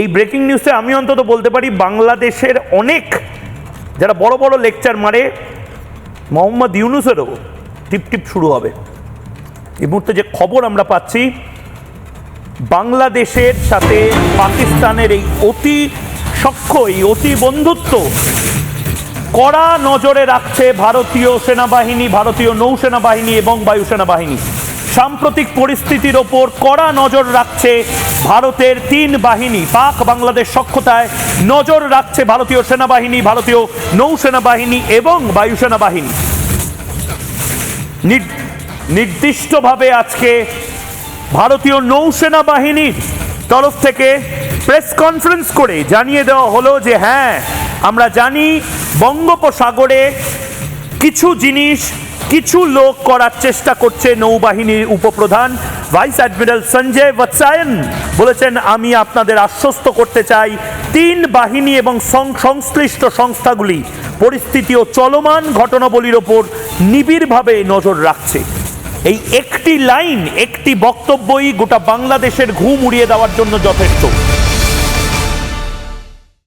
এই ব্রেকিং নিউজে আমি অন্তত বলতে পারি বাংলাদেশের অনেক যারা বড় বড় লেকচার মারে, মোহাম্মদ ইউনুসেরও টিপ টিপ শুরু হবে। এই মুহূর্তে যে খবর আমরা পাচ্ছি, বাংলাদেশের সাথে পাকিস্তানের এই অতি সখ্য, এই অতি বন্ধুত্ব কড়া নজরে রাখছে ভারতীয় সেনাবাহিনী, ভারতীয় নৌসেনা বাহিনী এবং বায়ুসেনা বাহিনী সাম্প্রতিক পরিস্থিতির ওপর কড়া নজর রাখছে ভারতের তিন বাহিনী। পাক বাংলাদেশ সক্ষতায় নজর রাখছে ভারতীয় সেনাবাহিনী, ভারতীয় নৌসেনা বাহিনী এবং বায়ুসেনা বাহিনী নির- নির্দিষ্টভাবে আজকে ভারতীয় নৌসেনা বাহিনীর তরফ থেকে প্রেস কনফারেন্স করে জানিয়ে দেওয়া হলো যে হ্যাঁ আমরা জানি বঙ্গোপসাগরে কিছু জিনিস কিছু লোক করার চেষ্টা করছে নৌবাহিনীর উপপ্রধান, ভাইস অ্যাডমিরাল সঞ্জয় বৎসায়ন বলেছেন, আমি আপনাদের আশ্বস্ত করতে চাই তিন বাহিনী এবং সংশ্লিষ্ট সংস্থাগুলি। পরিস্থিতি ও চলমান ঘটনাবলীর ওপর নিবিড়ভাবে নজর রাখছে। এই একটি লাইন, একটি বক্তব্যই গোটা বাংলাদেশের ঘুম উড়িয়ে দেওয়ার জন্য যথেষ্ট।